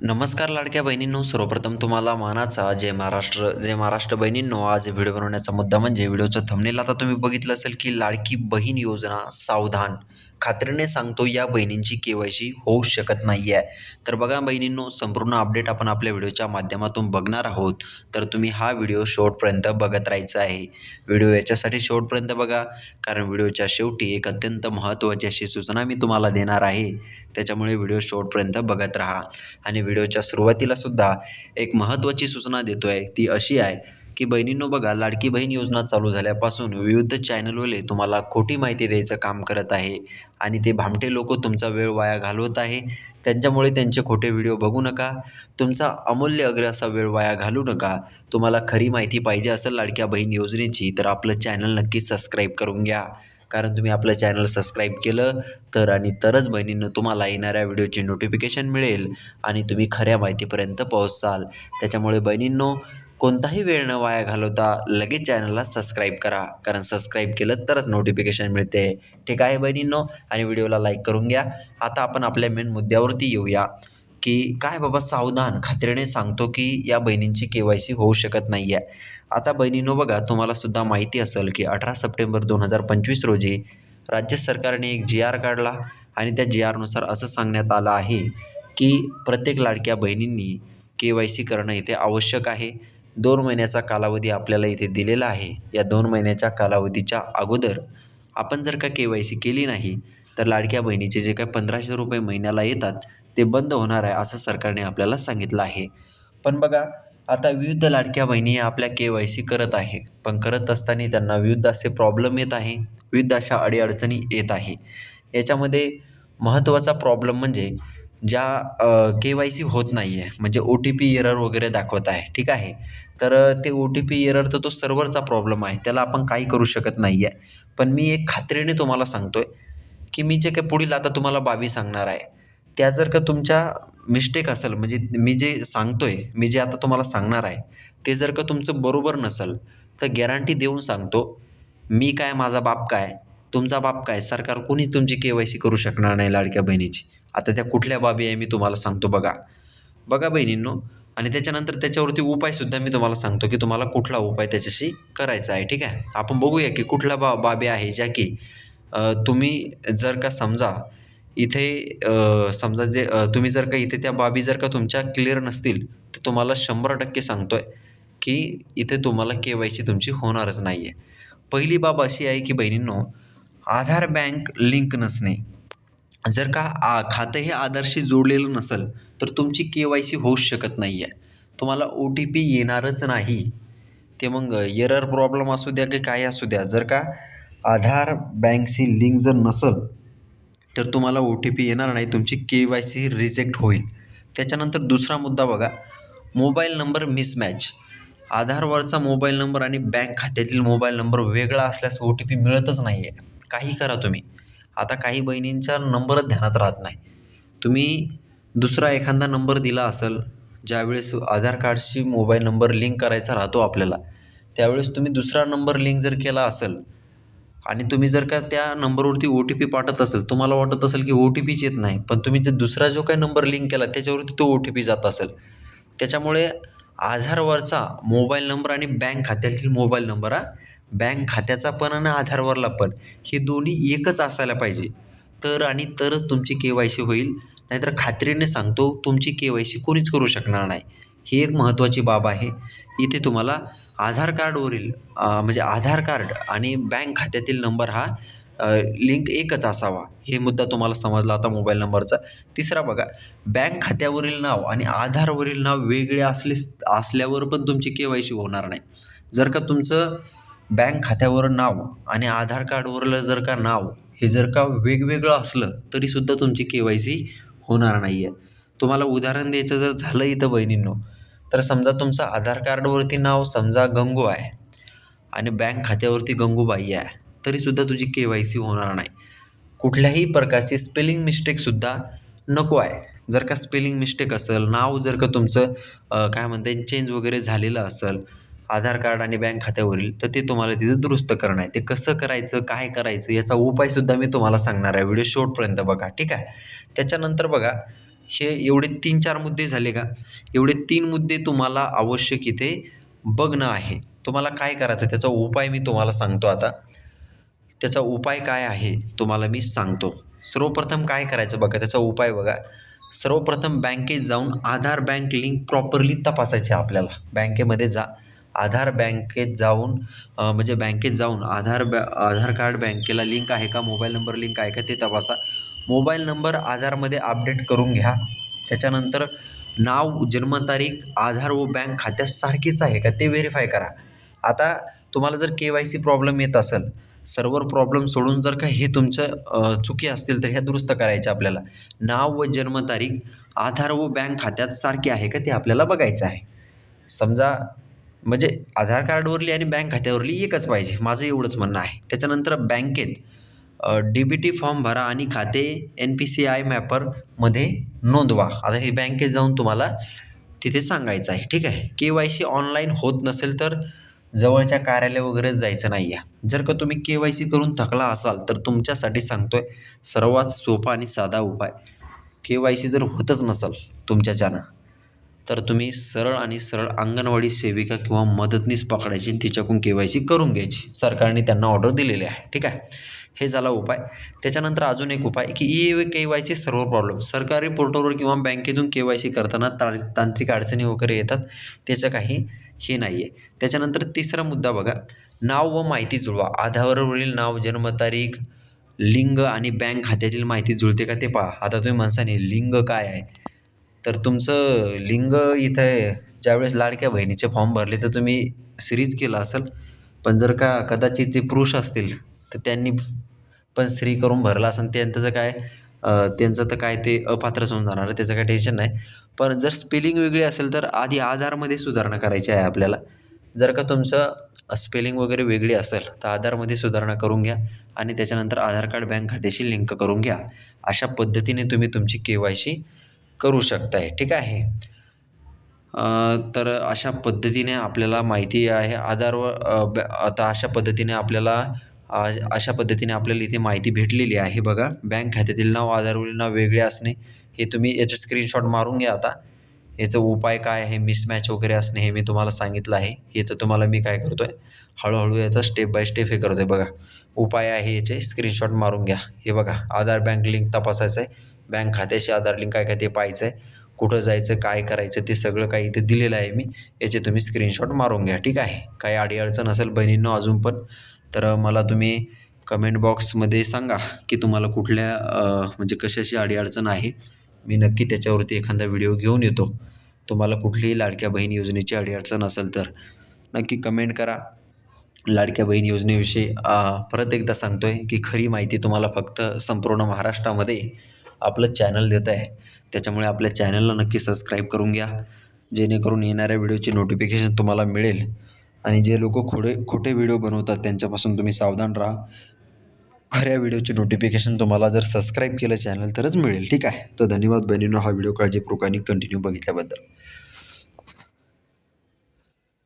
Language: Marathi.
नमस्कार लाडक्या बहिणींनो सर्वप्रथम तुम्हाला मानाचा जय महाराष्ट्र जय महाराष्ट्र बहिणींनो. आज व्हिडिओ बनवण्याचा मुद्दा म्हणजे व्हिडिओचं थंबनेल आता तुम्ही बघितलं असेल की लाडकी बहीण योजना सावधान. खात्रीने सांगतो या बहिणींची के वाय सी होऊ शकत नाही आहे तर बघा बहिणींनो संपूर्ण अपडेट आपण आपल्या व्हिडिओच्या माध्यमातून बघणार आहोत. तर तुम्ही हा व्हिडिओ शेवटपर्यंत बघत राहायचा आहे. व्हिडिओ याच्यासाठी शेवटपर्यंत बघा कारण व्हिडिओच्या शेवटी एक अत्यंत महत्त्वाची अशी सूचना मी तुम्हाला देणार आहे. त्याच्यामुळे व्हिडिओ शेवटपर्यंत बघत राहा. आणि व्हिडिओच्या सुरुवातीला सुद्धा एक महत्त्वाची सूचना देतो आहे ती अशी आहे की बहिणींनो बघा लाडकी बहीण योजना चालू झाल्यापासून विविध चॅनलवाले तुम्हाला खोटी माहिती द्यायचं काम करत आहे आणि ते भामटे लोक तुमचा वेळ वाया घालवत आहे. त्यांच्यामुळे त्यांचे खोटे व्हिडिओ बघू नका. तुमचा अमूल्य अग्र असा वेळ वाया घालू नका. तुम्हाला खरी माहिती पाहिजे असेल लाडक्या बहीण योजनेची तर आपलं चॅनल नक्की सबस्क्राईब करून घ्या. कारण तुम्ही आपलं चॅनल सबस्क्राईब केलं तर आणि तरच बहिणींनो तुम्हाला येणाऱ्या व्हिडिओची नोटिफिकेशन मिळेल आणि तुम्ही खऱ्या माहितीपर्यंत पोहोचाल. त्याच्यामुळे बहिणींनो कोणताही वेळ न वाया घालवता लगेच चॅनलला सबस्क्राईब करा. कारण सबस्क्राईब केलं तरच नोटिफिकेशन मिळते. ठीक आहे बहिणींनो? आणि व्हिडिओला लाईक करून घ्या. आता आपण आपल्या मेन मुद्द्यावरती येऊया. की काय बाबा सावधान खात्रीने सांगतो की या बहिणींची के वाय सी होऊ शकत नाही आहे आता बहिणींनो बघा तुम्हाला सुद्धा माहिती असेल की अठरा सप्टेंबर दोन हजार पंचवीस रोजी राज्य सरकारने एक जी आर काढला. आणि त्या जी आरनुसार असं सांगण्यात आलं आहे की प्रत्येक लाडक्या बहिणींनी के वाय सी करणं इथे आवश्यक आहे. दोन महिन्याचा कालावधी आपल्याला इथे दिलेला आहे. या दोन महिन्याच्या कालावधीच्या अगोदर आपण जर का के वाय सी केली नाही तर लाडक्या बहिणीचे जे काही पंधराशे रुपये महिन्याला येतात ते बंद होणार आहे असं सरकारने आपल्याला सांगितलं आहे. पण बघा आता विविध लाडक्या बहिणी आपल्या के वाय सी करत आहे. पण करत असताना त्यांना विविध असे प्रॉब्लेम येत आहे. विविध अशा अडीअडचणी येत आहे. याच्यामध्ये महत्त्वाचा प्रॉब्लेम म्हणजे ज्या के वाय सी होत नाही आहे म्हणजे ओ टी पी एरर वगैरे दाखवत आहे ठीक आहे? तर ते ओ टी पी एरर तर तो सर्व्हरचा प्रॉब्लेम आहे त्याला आपण काही करू शकत नाही आहे पण मी एक खात्रीने तुम्हाला सांगतो आहे की मी जे काही पुढील आता तुम्हाला बाबी सांगणार आहे त्या जर का तुमच्या मिस्टेक असेल म्हणजे मी जे सांगतो आहे मी जे आता तुम्हाला सांगणार आहे ते जर का तुमचं बरोबर नसेल तर गॅरंटी देऊन सांगतो मी काय माझा बाप काय तुमचा बाप काय सरकार कोणीच तुमची के वाय सी करू शकणार नाही लाडक्या बहिणीची. आता त्या कुठल्या बाबी आहे मी तुम्हाला सांगतो बघा. बघा बहिणींनो आणि त्याच्यानंतर त्याच्यावरती उपायसुद्धा मी तुम्हाला सांगतो की तुम्हाला कुठला उपाय त्याच्याशी करायचा आहे ठीक आहे? आपण बघूया की कुठल्या बा बाबी आहे ज्या की तुम्ही जर का समजा इथे समजा जे तुम्ही जर का इथे त्या बाबी जर का तुमच्या क्लिअर नसतील तर तुम्हाला शंभर टक्के सांगतो आहे की इथे तुम्हाला के वाय सी तुमची होणारच नाही आहे पहिली बाब अशी आहे की बहिणींनो आधार बँक लिंक नसणे. जर का आ खातं हे आधारशी जोडलेलं नसेल तर तुमची के वाय सी होऊच शकत नाही आहे तुम्हाला ओ टी पी येणारच नाही. ते मग एरर प्रॉब्लेम असू द्या की काय असू द्या जर का आधार बँकशी लिंक जर नसेल तर तुम्हाला ओ टी पी येणार नाही तुमची के वाय सी रिजेक्ट होईल. त्याच्यानंतर दुसरा मुद्दा बघा मोबाईल नंबर मिसमॅच आधारवरचा मोबाईल नंबर आणि बँक खात्यातील मोबाईल नंबर वेगळा असल्यास ओ टी पी मिळतच नाही आहे काही करा तुम्ही. आता काही बहिणींचा नंबरच ध्यानात राहत नाही. तुम्ही दुसरा एखादा नंबर दिला असेल ज्यावेळेस आधार कार्डशी मोबाईल नंबर लिंक करायचा राहतो आपल्याला त्यावेळेस तुम्ही दुसरा नंबर लिंक जर केला असेल आणि तुम्ही जर का त्या नंबरवरती ओ टी पी पाठवत असेल तुम्हाला वाटत असेल की ओ टी पीच येत नाही पण तुम्ही जे दुसरा जो काही नंबर लिंक केला त्याच्यावरती तो ओ टी पी जात असेल. त्याच्यामुळे आधारवरचा मोबाईल नंबर आणि बँक खात्यातील मोबाईल नंबर हा बँक खात्याचा पण आणि आधारवरला पण हे दोन्ही एकच असायला पाहिजे. तर आणि तरच तुमची के वाय सी होईल. नाहीतर खात्रीने सांगतो तुमची के वाय सी कोणीच करू शकणार नाही. ही एक महत्त्वाची बाब आहे. इथे तुम्हाला आधार कार्डवरील म्हणजे आधार कार्ड आणि बँक खात्यातील नंबर हा लिंक एकच असावा. हे मुद्दा तुम्हाला समजला आता मोबाईल नंबरचा. तिसरा बघा बँक खात्यावरील नाव आणि आधारवरील नाव वेगळे असले असल्यावर पण तुमची के वाय सी होणार नाही. जर का तुमचं बँक खात्यावर नाव आणि आधार कार्डवरलं जर का नाव हे जर का वेगवेगळं असलं तरीसुद्धा तुमची के वाय सी होणार नाही आहे तुम्हाला उदाहरण द्यायचं जर झालं इथं बहिणींनो तर समजा तुमचं आधार कार्डवरती नाव समजा गंगू आहे आणि बँक खात्यावरती गंगूबाई आहे तरीसुद्धा तुझी के वाय सी होणार नाही. कुठल्याही प्रकारची स्पेलिंग मिस्टेकसुद्धा नको आहे. जर का स्पेलिंग मिस्टेक असेल नाव जर का तुमचं काय म्हणते चेंज वगैरे झालेलं असेल आधार कार्ड आणि बँक खात्यावरील तर ते तुम्हाला तिथं दुरुस्त करणं आहे. ते कसं करायचं काय करायचं याचा उपायसुद्धा मी तुम्हाला सांगणार आहे. व्हिडिओ शेवटपर्यंत बघा ठीक आहे? त्याच्यानंतर बघा हे एवढे तीन चार मुद्दे झाले का? एवढे तीन मुद्दे तुम्हाला आवश्यक इथे बघणं आहे. तुम्हाला काय करायचं त्याचा उपाय मी तुम्हाला सांगतो आता. त्याचा उपाय काय आहे तुम्हाला मी सांगतो. सर्वप्रथम काय करायचं बघा त्याचा उपाय बघा. सर्वप्रथम बँकेत जाऊन आधार बँक लिंक प्रॉपरली तपासायची आपल्याला. बँकेमध्ये जा. आधार बँकेत जाऊन म्हणजे बँकेत जाऊन आधार बॅ आधार कार्ड बँकेला लिंक आहे का? मोबाईल नंबर लिंक आहे का? ते तपासा. मोबाईल नंबर आधारमध्ये अपडेट करून घ्या. त्याच्यानंतर नाव जन्मतारीख आधार व बँक खात्यात सारखीच आहे का? ते व्हेरीफाय करा. आता तुम्हाला जर के वाय सी प्रॉब्लेम येत असेल सर्वर प्रॉब्लेम सोडून जर का हे तुमचं चुकी असतील तर ह्या दुरुस्त करायच्या आपल्याला. नाव व जन्मतारीख आधार व बँक खात्यात सारखी आहे का? ते आपल्याला बघायचं आहे. समजा म्हणजे आधार कार्डवरली आणि बँक खात्यावरली एकच पाहिजे. माझं एवढंच म्हणणं आहे. त्याच्यानंतर बँकेत डी बी टी फॉर्म भरा आणि खाते एन पी सी आय मॅपरमध्ये नोंदवा. आता हे बँकेत जाऊन तुम्हाला तिथे सांगायचं आहे. ठीक आहे? के वाय सी ऑनलाईन होत नसेल तर जवळच्या कार्यालय वगैरे जायचं नाही आहे जर का तुम्ही के वाय सी करून थकला असाल तर तुमच्यासाठी सांगतो आहे सर्वात सोपा आणि साधा उपाय. के वाय सी जर होतच नसेल तुमच्याच्यानं तर तुम्ही सरळ आणि सरळ अंगणवाडी सेविका किंवा मदतनीस पकडायची आणि तिच्याकडून के वाय सी करून घ्यायची. सरकारने त्यांना ऑर्डर दिलेली आहे. ठीक आहे? हे झाला उपाय. त्याच्यानंतर अजून एक उपाय की ई के वाय सी सर्व प्रॉब्लेम सरकारी पोर्टलवर किंवा बँकेतून के वाय सी करताना ता तांत्रिक अडचणी वगैरे येतात. त्याचं काही हे नाही आहे त्याच्यानंतर तिसरा मुद्दा बघा. नाव व माहिती जुळवा. आधारवरील नाव जन्मतारीख लिंग आणि बँक खात्यातील माहिती जुळते का ते पहा. आता तुम्ही माणसाने लिंग काय आहे? तर तुमचं लिंग इथं ज्यावेळेस लाडक्या बहिणीचे फॉर्म भरले तर तुम्ही सिरीज केलं असेल. पण जर का कदाचित ते पुरुष असतील तर त्यांनी पण स्त्री करून भरला असेल. त्यांचं तर काय त्यांचं तर काय ते अपात्रच होऊन जाणार आहे. त्याचं काय टेन्शन नाही. पण जर स्पेलिंग वेगळी असेल तर आधी आधारमध्ये सुधारणा करायची आहे आपल्याला. जर का तुमचं स्पेलिंग वगैरे वेगळी असेल तर आधारमध्ये सुधारणा करून घ्या. आणि त्याच्यानंतर आधार कार्ड बँक खात्याशी लिंक करून घ्या. अशा पद्धतीने तुम्ही तुमची के वाय सी करू शकताय ठीक आहे? तर अशा पद्धतीने आपल्याला माहिती आहे. आधारवर आता अशा पद्धतीने आपल्याला अशा पद्धतीने आपल्याला इथे माहिती भेटलेली आहे बघा. बँक खात्यातील नाव आधारवरील नाव वेगळे असणे हे तुम्ही याचे स्क्रीनशॉट मारून घ्या आता. याचं उपाय काय आहे? मिसमॅच वगैरे असणे हे मी तुम्हाला सांगितलं आहे. याचं तुम्हाला मी काय करतो आहे हळूहळू याचा स्टेप बाय स्टेप हे करतो आहे बघा. उपाय आहे याचे स्क्रीनशॉट मारून घ्या. हे बघा आधार बँक लिंक तपासायचं आहे बँक खात्याशी आधार लिंक काय काय ते पाहायचं आहे कुठं जायचं काय करायचं ते सगळं काही इथे दिलेलं आहे मी. याचे तुम्ही स्क्रीनशॉट मारून घ्या ठीक आहे? काही अडीअडचण असेल बहिणींनो अजून पण तर मला तुम्ही कमेंट बॉक्समध्ये सांगा की तुम्हाला कुठल्या म्हणजे कशाची अडीअडचण आहे. मी नक्की त्याच्यावरती एखादा व्हिडिओ घेऊन येतो. तुम्हाला कुठलीही लाडक्या बहीण योजनेची अडीअडचण असेल तर नक्की कमेंट करा. लाडक्या बहीण योजनेविषयी परत एकदा सांगतो आहे की खरी माहिती तुम्हाला फक्त संपूर्ण महाराष्ट्रामध्ये आपलं चॅनल देत आहे. त्याच्यामुळे आपल्या चॅनलला नक्की सबस्क्राईब करून घ्या. जेणेकरून येणाऱ्या व्हिडिओची नोटिफिकेशन तुम्हाला मिळेल. आणि जे लोक खोडे खोटे व्हिडिओ बनवतात त्यांच्यापासून तुम्ही सावधान राहा. खऱ्या व्हिडिओची नोटिफिकेशन तुम्हाला जर सबस्क्राईब केलं चॅनल तरच मिळेल ठीक आहे? तर धन्यवाद बहिणीनं हा व्हिडिओ काळजीपूर्वक आणि कंटिन्यू बघितल्याबद्दल.